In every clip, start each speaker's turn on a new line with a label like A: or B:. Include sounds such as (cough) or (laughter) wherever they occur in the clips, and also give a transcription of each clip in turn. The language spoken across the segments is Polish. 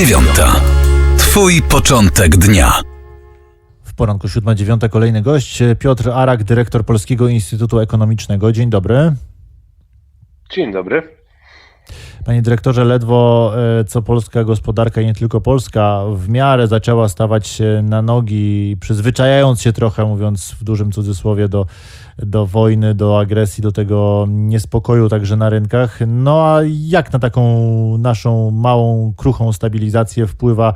A: dziewiąta. Twój początek dnia.
B: W poranku 7.09 kolejny gość, Piotr Arak, dyrektor Polskiego Instytutu Ekonomicznego. Dzień dobry.
C: Dzień dobry.
B: Panie dyrektorze, ledwo e, co polska gospodarka i nie tylko polska w miarę zaczęła stawać się na nogi, przyzwyczajając się trochę, mówiąc w dużym cudzysłowie, do, do wojny, do agresji, do tego niespokoju także na rynkach. No a jak na taką naszą małą, kruchą stabilizację wpływa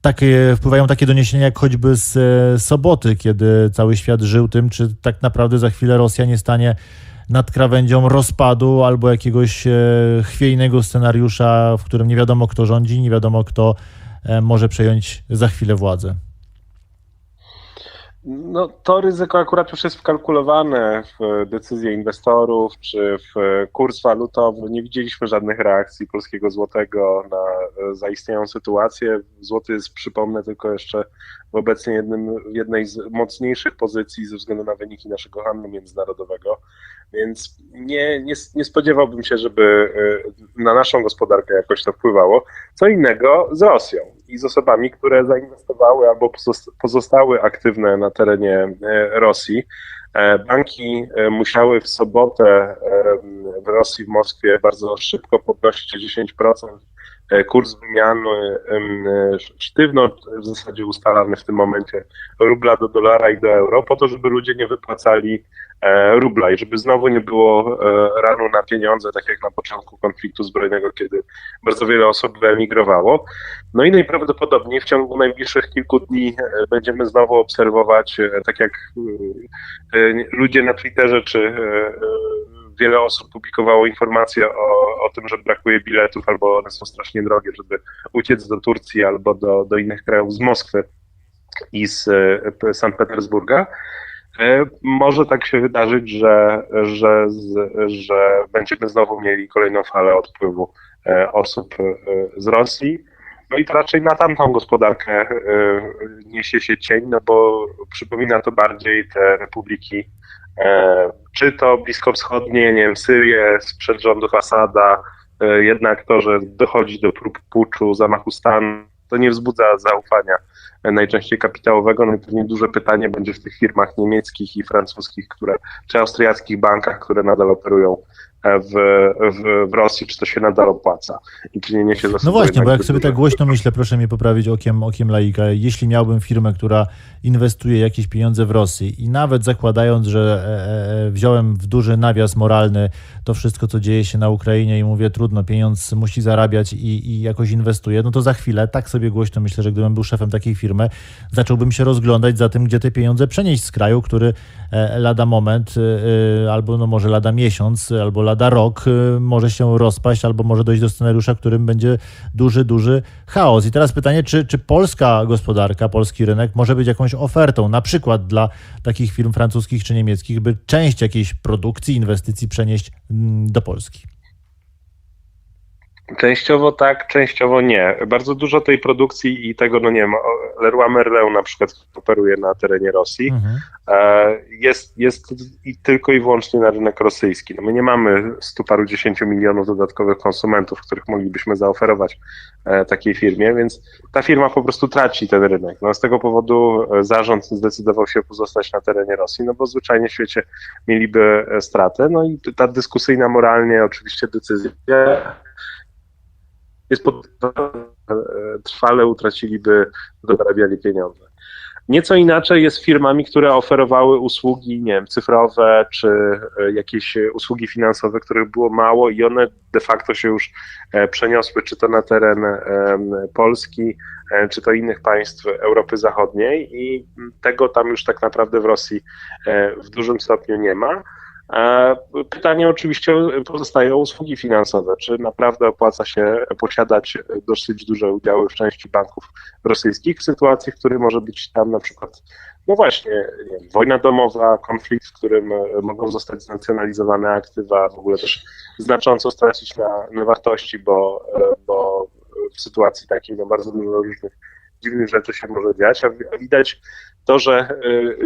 B: takie, wpływają takie doniesienia jak choćby z e, soboty, kiedy cały świat żył tym, czy tak naprawdę za chwilę Rosja nie stanie nad krawędzią rozpadu albo jakiegoś e, chwiejnego scenariusza, w którym nie wiadomo kto rządzi, nie wiadomo kto e, może przejąć za chwilę władzę.
C: No, to ryzyko akurat już jest wkalkulowane w decyzje inwestorów czy w kurs walutowy. Nie widzieliśmy żadnych reakcji polskiego złotego na zaistniałą sytuację. Złoty jest, przypomnę, tylko jeszcze obecnie jednym, jednej z mocniejszych pozycji ze względu na wyniki naszego handlu międzynarodowego. Więc nie, nie, nie spodziewałbym się, żeby e, na naszą gospodarkę jakoś to wpływało. Co innego z Rosją i z osobami, które zainwestowały albo pozostały aktywne na terenie e, Rosji. E, banki musiały w sobotę w Rosji, w Moskwie bardzo szybko podnosić o 10% kurs wymiany sztywno w zasadzie ustalany w tym momencie rubla do dolara i do euro, po to, żeby ludzie nie wypłacali E, rubla i żeby znowu nie było e, ranu na pieniądze, tak jak na początku konfliktu zbrojnego, kiedy bardzo wiele osób wyemigrowało. No i najprawdopodobniej w ciągu najbliższych kilku dni e, będziemy znowu obserwować, tak jak ludzie na Twitterze czy wiele osób publikowało informacje o, o tym, że brakuje biletów albo one są strasznie drogie, żeby uciec do Turcji albo do, do innych krajów z Moskwy i z Sankt Petersburga. E, może tak się wydarzyć, że, że, że będziemy znowu mieli kolejną falę odpływu e, osób e, z Rosji. No i to raczej na tamtą gospodarkę niesie się cień, no bo przypomina to bardziej te republiki, czy to bliskowschodnie, nie wiem, Syrię sprzed rządów Asada, jednak to, że dochodzi do prób puczu, zamachu stanu, to nie wzbudza zaufania najczęściej kapitałowego. No i pewnie duże pytanie będzie w tych firmach niemieckich i francuskich, które, czy austriackich bankach, które nadal operują w, w, w Rosji, czy to się nadal opłaca i czy nie niesie za
B: No właśnie, bo jak sobie tak głośno myślę, proszę mnie poprawić okiem, okiem laika, jeśli miałbym firmę, która inwestuje jakieś pieniądze w Rosji i nawet zakładając, że e, e, wziąłem w duży nawias moralny to wszystko, co dzieje się na Ukrainie i mówię, trudno, pieniądz musi zarabiać i, i jakoś inwestuje, no to za chwilę, tak sobie głośno myślę, że gdybym był szefem takiej firmy, zacząłbym się rozglądać za tym, gdzie te pieniądze przenieść z kraju, który e, lada moment, albo no może lada miesiąc, albo lada lada rok y, może się rozpaść albo może dojść do scenariusza, w którym będzie duży, duży chaos. I teraz pytanie, czy, czy polska gospodarka, polski rynek może być jakąś ofertą, na przykład dla takich firm francuskich czy niemieckich, by część jakiejś produkcji, inwestycji przenieść mm, do Polski?
C: Częściowo tak, częściowo nie. Bardzo dużo tej produkcji i tego, no nie wiem, Leroy Merlin na przykład operuje na terenie Rosji, mhm. E, jest, jest i tylko i wyłącznie na rynek rosyjski. No my nie mamy stu paru dziesięciu milionów dodatkowych konsumentów, których moglibyśmy zaoferować e, takiej firmie, więc ta firma po prostu traci ten rynek. No z tego powodu e, zarząd zdecydował się pozostać na terenie Rosji, no bo zwyczajnie w świecie mieliby stratę. No i ta dyskusyjna moralnie oczywiście decyzja jest pod, trwale utraciliby dorabiali pieniądze. Nieco inaczej jest firmami, które oferowały usługi, nie wiem, cyfrowe czy e, jakieś usługi finansowe, których było mało i one de facto się już e, przeniosły, czy to na teren Polski, e, czy to innych państw Europy Zachodniej i tego tam już tak naprawdę w Rosji w dużym stopniu nie ma. Pytanie oczywiście pozostaje o usługi finansowe. Czy naprawdę opłaca się posiadać dosyć duże udziały w części banków rosyjskich w sytuacji, w której może być tam na przykład, no właśnie, wojna domowa, konflikt, w którym mogą zostać znacjonalizowane aktywa, w ogóle też znacząco stracić na, na wartości, bo, bo w sytuacji takiej no bardzo dużo różnych dziwnych rzeczy się może dziać, a widać to, że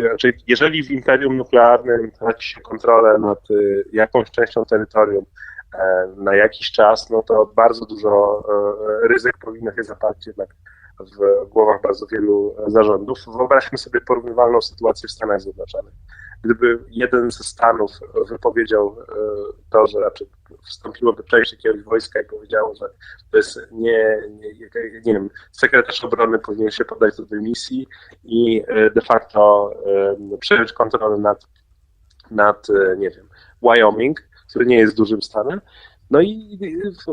C: znaczy jeżeli w imperium nuklearnym traci się kontrolę nad y, jakąś częścią terytorium, na jakiś czas, no to bardzo dużo ryzyk powinno się zapaść jednak w głowach bardzo wielu zarządów. Wyobraźmy sobie porównywalną sytuację w Stanach Zjednoczonych. Gdyby jeden ze Stanów wypowiedział to, że raczej wstąpiłoby część jakiegoś wojska i powiedziało, że to jest nie, nie, nie wiem, sekretarz obrony powinien się podać do dymisji i de facto przejąć kontrolę nad, nad nie wiem, Wyoming, który nie jest dużym stanem, no i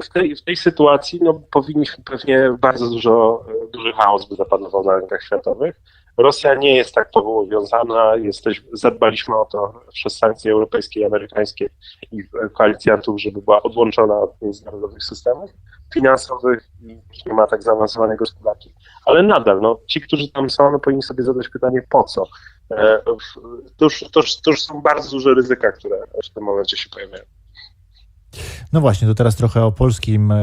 C: w tej, w tej sytuacji no, powinniśmy pewnie bardzo dużo, duży chaos by zapanował na rynkach światowych. Rosja nie jest tak powiązana, jesteś, zadbaliśmy o to przez sankcje europejskie i amerykańskie i koalicjantów, żeby była odłączona od międzynarodowych systemów finansowych i nie ma tak zaawansowanej gospodarki. Ale nadal, no, ci, którzy tam są, no, powinni sobie zadać pytanie, po co? E, to, już, to, już, to już są bardzo duże ryzyka, które w tym momencie się pojawiają.
B: No właśnie, to teraz trochę o polskim e,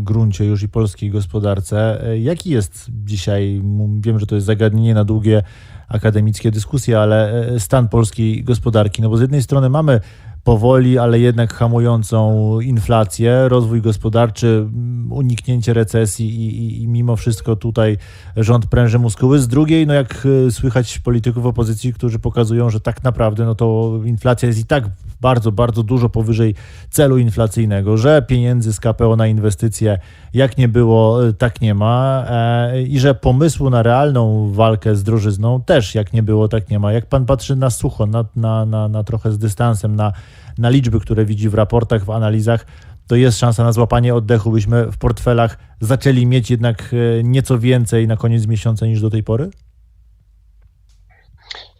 B: gruncie już i polskiej gospodarce. E, jaki jest dzisiaj, wiem, że to jest zagadnienie na długie akademickie dyskusje, ale e, stan polskiej gospodarki? No bo z jednej strony mamy powoli, ale jednak hamującą inflację, rozwój gospodarczy, uniknięcie recesji i, i, i, mimo wszystko tutaj rząd pręży muskuły. Z drugiej, no jak słychać polityków opozycji, którzy pokazują, że tak naprawdę no to inflacja jest i tak bardzo, bardzo dużo powyżej celu inflacyjnego, że pieniędzy z KPO na inwestycje jak nie było, tak nie ma e, i że pomysłu na realną walkę z drożyzną też jak nie było, tak nie ma. Jak pan patrzy na sucho, na, na, na, na trochę z dystansem, na, na liczby, które widzi w raportach, w analizach, to jest szansa na złapanie oddechu, byśmy w portfelach zaczęli mieć jednak e, nieco więcej na koniec miesiąca niż do tej pory?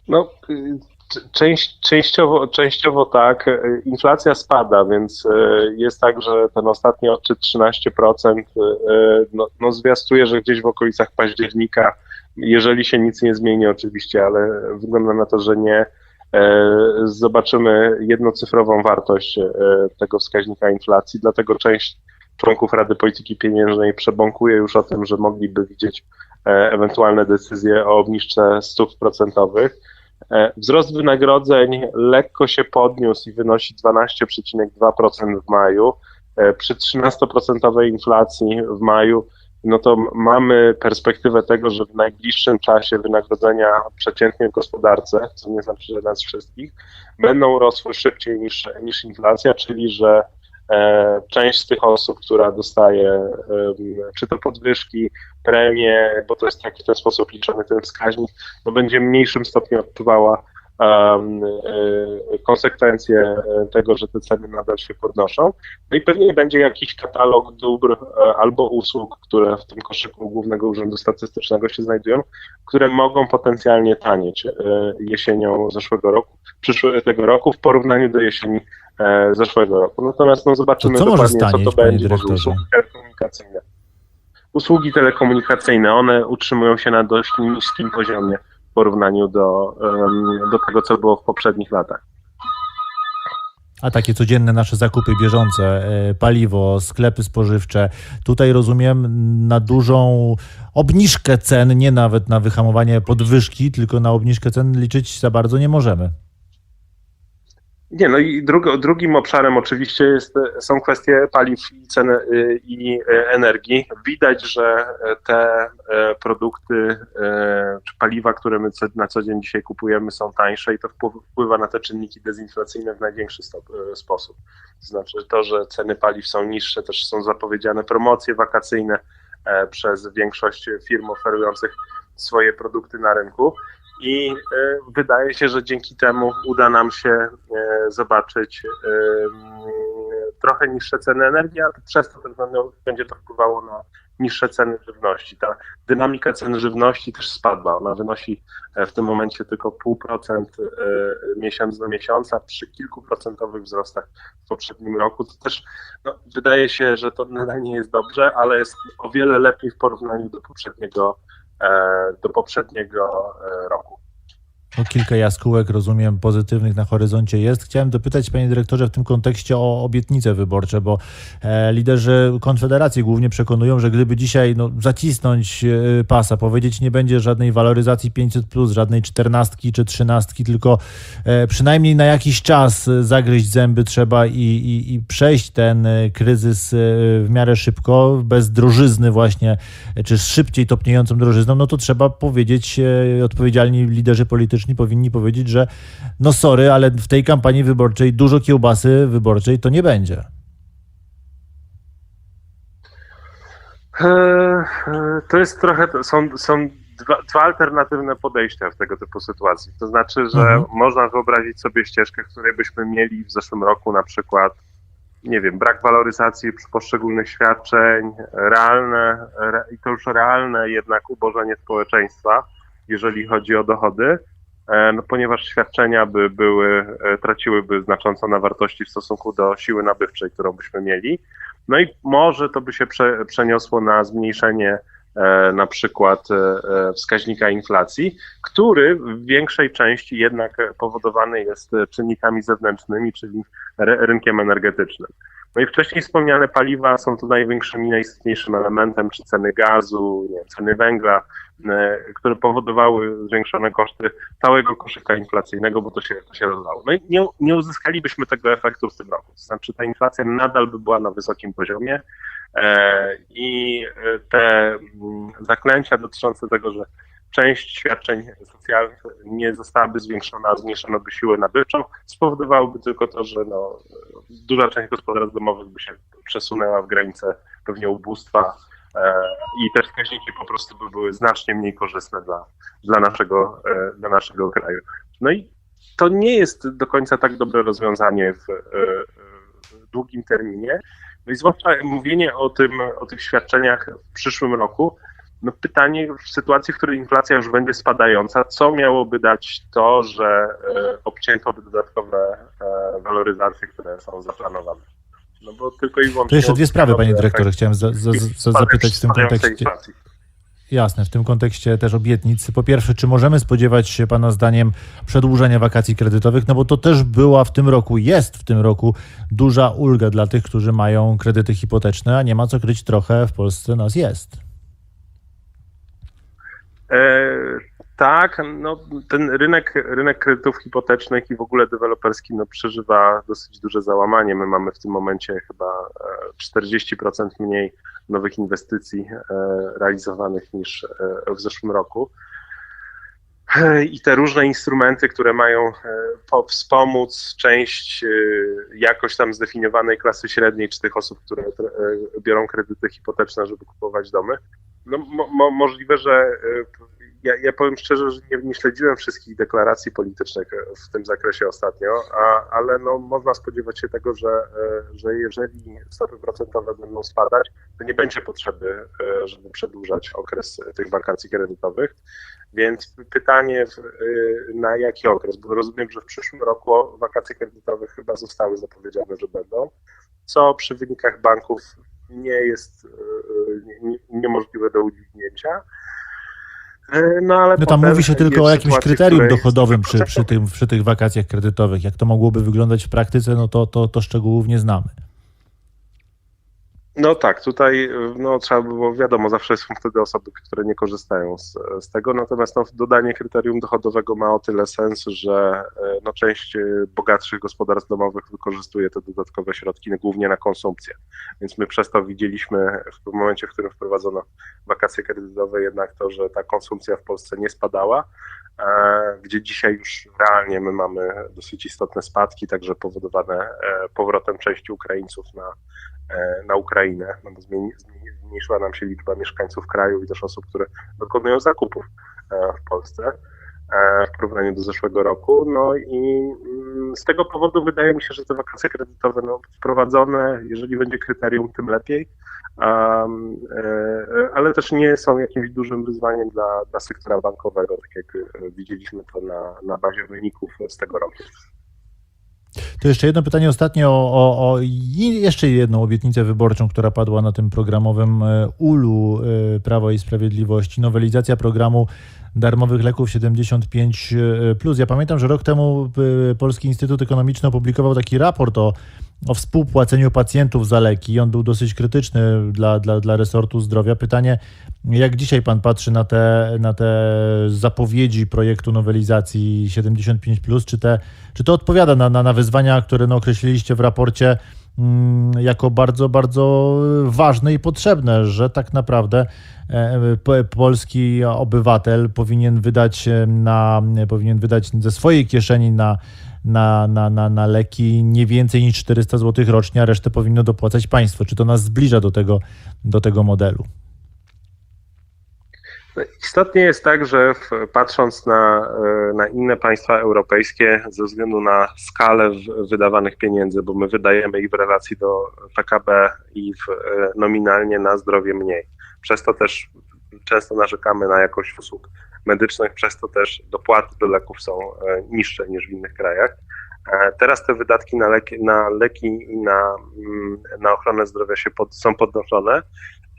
C: No, Część, częściowo, częściowo tak. Inflacja spada, więc e, jest tak, że ten ostatni odczyt 13% e, no, no zwiastuje, że gdzieś w okolicach października, jeżeli się nic nie zmieni oczywiście, ale wygląda na to, że nie, e, zobaczymy jednocyfrową wartość tego wskaźnika inflacji, dlatego część członków Rady Polityki Pieniężnej przebąkuje już o tym, że mogliby widzieć ewentualne decyzje o obniżce stóp procentowych. E, wzrost wynagrodzeń lekko się podniósł i wynosi 12,2% w maju. E, przy 13% inflacji w maju, no to mamy perspektywę tego, że w najbliższym czasie wynagrodzenia przeciętnie w gospodarce, co nie znaczy, że nas wszystkich, będą rosły szybciej niż, niż inflacja, czyli że E, część z tych osób, która dostaje czy to podwyżki, premie, bo to jest taki w ten sposób liczony ten wskaźnik, no będzie w mniejszym stopniu odczuwała konsekwencje tego, że te ceny nadal się podnoszą. No i pewnie będzie jakiś katalog dóbr albo usług, które w tym koszyku Głównego Urzędu Statystycznego się znajdują, które mogą potencjalnie tanieć jesienią zeszłego roku, przyszłego roku w porównaniu do jesieni E, zeszłego roku. Natomiast no, zobaczymy
B: to co
C: dokładnie,
B: stanieć,
C: co to będzie. Usługi telekomunikacyjne. Usługi telekomunikacyjne, one utrzymują się na dość niskim poziomie porównaniu do, do tego, co było w poprzednich latach.
B: A takie codzienne nasze zakupy bieżące, e, paliwo, sklepy spożywcze, tutaj rozumiem na dużą obniżkę cen, nie nawet na wyhamowanie podwyżki, tylko na obniżkę cen liczyć za bardzo nie możemy.
C: Nie, no i drugim obszarem oczywiście jest, są kwestie paliw i ceny y, i y, energii. Widać, że te y, produkty czy paliwa, które my na co dzień dzisiaj kupujemy są tańsze i to wpływa na te czynniki dezinflacyjne w największy sposób. To znaczy to, że ceny paliw są niższe, też są zapowiedziane promocje wakacyjne przez większość firm oferujących swoje produkty na rynku i e, wydaje się, że dzięki temu uda nam się e, zobaczyć e, trochę niższe ceny energii, a przez to też będzie to wpływało na niższe ceny żywności. Ta dynamika cen żywności też spadła. Ona wynosi w tym momencie tylko 0,5% miesiąc do miesiąca przy kilkuprocentowych wzrostach w poprzednim roku. To też no, wydaje się, że to nadal nie jest dobrze, ale jest o wiele lepiej w porównaniu do poprzedniego do poprzedniego roku.
B: No, kilka jaskółek, rozumiem, pozytywnych na horyzoncie jest. Chciałem dopytać, panie dyrektorze, w tym kontekście o obietnice wyborcze, bo e, liderzy Konfederacji głównie przekonują, że gdyby dzisiaj no, zacisnąć e, pasa, powiedzieć nie będzie żadnej waloryzacji 500+, żadnej czternastki czy trzynastki, tylko e, przynajmniej na jakiś czas zagryźć zęby trzeba i, i, i przejść ten kryzys w miarę szybko, bez drożyzny właśnie, czy z szybciej topniejącą drożyzną, no to trzeba powiedzieć, odpowiedzialni liderzy polityczni powinni powiedzieć, że no sorry, ale w tej kampanii wyborczej dużo kiełbasy wyborczej to nie będzie.
C: E, e, To jest trochę, są, są dwa, dwa alternatywne podejścia w tego typu sytuacji. To znaczy, że
B: Mhm.
C: można wyobrazić sobie ścieżkę, w której byśmy mieli w zeszłym roku na przykład, nie wiem, brak waloryzacji przy poszczególnych świadczeń, realne, re, i to już realne jednak ubożenie społeczeństwa, jeżeli chodzi o dochody, no, ponieważ świadczenia by były, e, traciłyby znacząco na wartości w stosunku do siły nabywczej, którą byśmy mieli. No i może to by się prze, przeniosło na zmniejszenie e, na przykład e, e, wskaźnika inflacji, który w większej części jednak powodowany jest e, czynnikami zewnętrznymi, czyli ry- rynkiem energetycznym. No i wcześniej wspomniane paliwa są tu największym i najistotniejszym elementem, czy ceny gazu, nie ceny węgla, e, które powodowały zwiększone koszty całego koszyka inflacyjnego, bo to się, to się rozlało. No i nie, nie uzyskalibyśmy tego efektu w tym roku. Znaczy ta inflacja nadal by była na wysokim poziomie e, i e, te mm, zaklęcia dotyczące tego, że część świadczeń socjalnych nie zostałaby zwiększona, zmniejszono by siłę nabywczą, spowodowałoby tylko to, że no, duża część gospodarstw domowych by się przesunęła w granice pewnie ubóstwa e, i te wskaźniki po prostu by były znacznie mniej korzystne dla, dla, naszego, e, dla naszego kraju. No i to nie jest do końca tak dobre rozwiązanie w, e, w długim terminie. No i zwłaszcza mówienie o, tym, o tych świadczeniach w przyszłym roku, no pytanie w sytuacji, w której inflacja już będzie spadająca, co miałoby dać to, że e, obcięto dodatkowe e, waloryzacje, które są zaplanowane. No bo tylko i wyłącznie...
B: To jeszcze dwie sprawy, panie
C: efekt
B: dyrektorze, chciałem za, za, za, zapytać w tym kontekście. Jasne, w tym kontekście też obietnic. Po pierwsze, czy możemy spodziewać się Pana zdaniem przedłużenia wakacji kredytowych? No bo to też była w tym roku, jest w tym roku duża ulga dla tych, którzy mają kredyty hipoteczne, a nie ma co kryć trochę w Polsce nas jest.
C: E, tak, no, ten rynek, rynek kredytów hipotecznych i w ogóle deweloperski no, przeżywa dosyć duże załamanie. My mamy w tym momencie chyba e, 40% mniej nowych inwestycji e, realizowanych niż e, w zeszłym roku. E, I te różne instrumenty, które mają e, po- wspomóc część e, jakoś tam zdefiniowanej klasy średniej, czy tych osób, które e, biorą kredyty hipoteczne, żeby kupować domy, no, mo, mo, możliwe, że e, ja, ja powiem szczerze, że nie, nie śledziłem wszystkich deklaracji politycznych w tym zakresie ostatnio, a, ale no, można spodziewać się tego, że, e, że jeżeli stopy procentowe będą spadać, to nie będzie potrzeby, e, żeby przedłużać okres tych wakacji kredytowych. Więc pytanie, w- e, na jaki okres? Bo rozumiem, że w przyszłym roku wakacje kredytowe chyba zostały zapowiedziane, że będą, co przy wynikach banków nie jest e, nie- nie- niemożliwe do udźwignięcia. E, No, ale
B: No tam mówi się tylko o jakimś kryterium dochodowym przy, (laughs) przy, tym, przy tych wakacjach kredytowych. Jak to mogłoby wyglądać w praktyce, no to, to, to szczegółów nie znamy.
C: No tak, tutaj no, trzeba by było, wiadomo, zawsze są wtedy osoby, które nie korzystają z, z tego, natomiast no, dodanie kryterium dochodowego ma o tyle sens, że e, no, część e, bogatszych gospodarstw domowych wykorzystuje te dodatkowe środki głównie na konsumpcję. Więc my przez to widzieliśmy w momencie, w którym wprowadzono wakacje kredytowe, jednak to, że ta konsumpcja w Polsce nie spadała, gdzie dzisiaj już realnie my mamy dosyć istotne spadki, także powodowane e, powrotem części Ukraińców na e, na Ukrainę, no bo zmniejszyła nam się liczba mieszkańców kraju i też osób, które dokonują zakupów e, w Polsce. e, w porównaniu do zeszłego roku. No i mm, z tego powodu wydaje mi się, że te wakacje kredytowe no, wprowadzone, jeżeli będzie kryterium, tym lepiej. Um, e, ale też nie są jakimś dużym wyzwaniem dla, dla sektora bankowego, tak jak e, widzieliśmy to na, na bazie wyników z tego roku.
B: To jeszcze jedno pytanie ostatnie o, o, o jeszcze jedną obietnicę wyborczą, która padła na tym programowym e, ulu e, Prawo i Sprawiedliwości. Nowelizacja programu darmowych leków 75. Ja pamiętam, że rok temu e, Polski Instytut Ekonomiczny opublikował taki raport o, o współpłaceniu pacjentów za leki. On był dosyć krytyczny dla, dla, dla resortu zdrowia. Pytanie, jak dzisiaj pan patrzy na te, na te zapowiedzi projektu nowelizacji 75, czy, te, czy to odpowiada na, na, na wyzwania, które no, określiliście w raporcie mm, jako bardzo, bardzo ważne i potrzebne, że tak naprawdę e, po- polski obywatel powinien wydać e, na, powinien wydać ze swojej kieszeni na, na, na, na, na leki nie więcej niż 400 zł rocznie, a resztę powinno dopłacać państwo. Czy to nas zbliża do tego, do tego modelu?
C: Istotnie jest tak, że patrząc na, e, na inne państwa europejskie, ze względu na skalę wydawanych pieniędzy, bo my wydajemy i w relacji do PKB, i w, e, nominalnie na zdrowie mniej. Przez to też często narzekamy na jakość usług medycznych, przez to też dopłaty do leków są e, niższe niż w innych krajach. E, Teraz te wydatki na leki, na leki i na, mm, na ochronę zdrowia się pod, są podnoszone.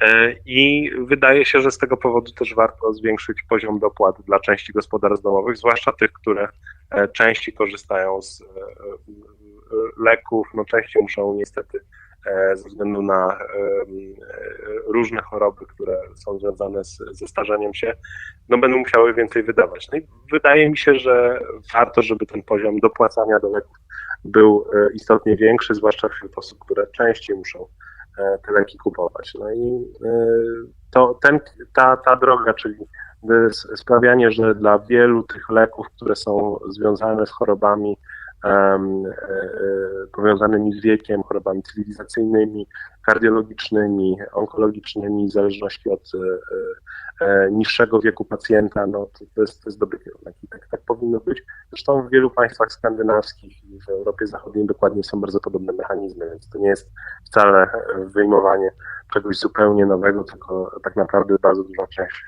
C: E, I wydaje się, że z tego powodu też warto zwiększyć poziom dopłat dla części gospodarstw domowych, zwłaszcza tych, które częściej korzystają z leków, no częściej muszą niestety ze względu na e, e, różne choroby, które są związane z, ze starzeniem się, no będą musiały więcej wydawać. No i wydaje mi się, że warto, żeby ten poziom dopłacania do leków był e, istotnie większy, zwłaszcza wśród osób, które częściej muszą e, te leki kupować. No i e, to ten, ta, ta droga, czyli e, sprawianie, że dla wielu tych leków, które są związane z chorobami e, e, powiązanymi z wiekiem, chorobami cywilizacyjnymi, kardiologicznymi, onkologicznymi, w zależności od e, e, niższego wieku pacjenta, no to, to, jest, to jest dobry kierunek i tak, tak powinno być. Zresztą w wielu państwach skandynawskich i w Europie Zachodniej dokładnie są bardzo podobne mechanizmy, więc to nie jest wcale e, wyjmowanie czegoś zupełnie nowego, tylko tak naprawdę bardzo duża część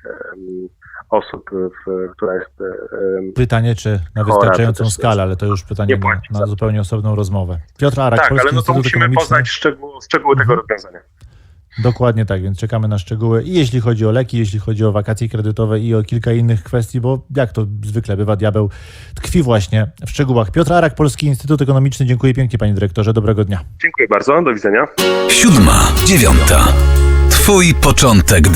C: osób, w, jest em,
B: Pytanie, czy na
C: Chora,
B: wystarczającą skalę, ale to już pytanie
C: nie
B: na, na zupełnie osobną rozmowę. Piotr Arak,
C: Tak,
B: Polski
C: ale no to
B: Instytut
C: musimy poznać szczegóły, szczegóły tego
B: Mhm.
C: rozwiązania.
B: Dokładnie tak, więc czekamy na szczegóły i jeśli chodzi o leki, jeśli chodzi o wakacje kredytowe i o kilka innych kwestii, bo jak to zwykle bywa, diabeł tkwi właśnie w szczegółach. Piotr Arak, Polski Instytut Ekonomiczny, dziękuję pięknie panie dyrektorze, dobrego dnia.
C: Dziękuję bardzo, do widzenia.
A: Siódma, dziewiąta. Twój początek dnia.